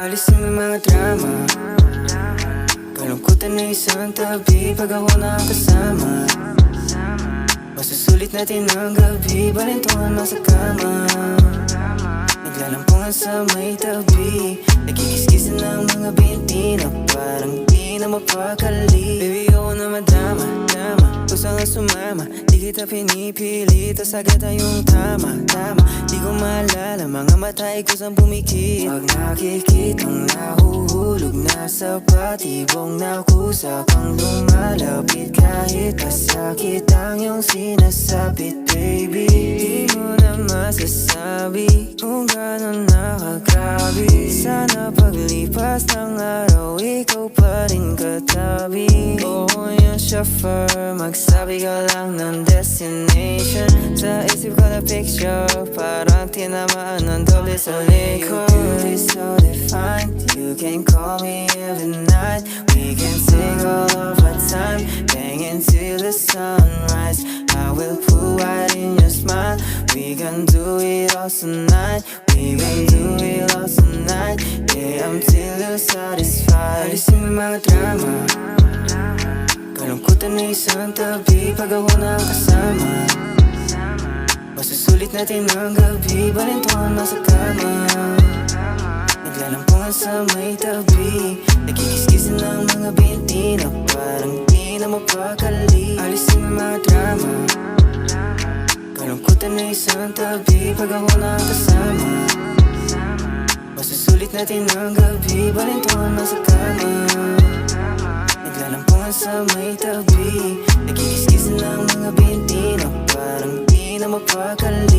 Alisin mo mga drama. Kalungkutan na isang tabi Pag ako nakasama Masusulit natin ang gabi Balintungan mo sa kama. Naglalampungan sa may tabi Nagigiskisan ng mga binti Na parang di na mapakali sumama Di kita pinipilit Tas agad tayong tama, tama. Di ko maalala Mga mata ay kusang pumikit. Pag nakikitang nahuhulog na sa patibong Nakusa kang lumalapit. Kahit masakit ang iyong sinasabit Baby, di mo na masasabi Kung gano'n nakakabi Sana paglipas ng araw Ikaw pa rin katabi. Oo, yung chauffeur Magsabi ka lang ng destination. Sa isip ko na picture Parang tinamaan ng doble sa likod beauty so defined You can call me every night. We can take all of our time Bang until the sunrise. I will put right in your smile. We can do it all tonight. We can do it all tonight. Yeah, until you're satisfied. Alisin mga drama Kalungkutan na isang tabi Pag ako na ang kasama. Masusulit natin ang gabi Balintungan lang sa kama. Naglalampungan sa may tabi Nagkikiskisan ng mga binti Na parang di na mapakali. Alisin mo mga drama. Kalungkutan na isang tabi Pag ako na ang kasama. Masusulit natin ang gabi Balintungan lang sa kama Naglalampungan sa may tabi. Nagkikiskisan ng mga binti Na parang di na mapakali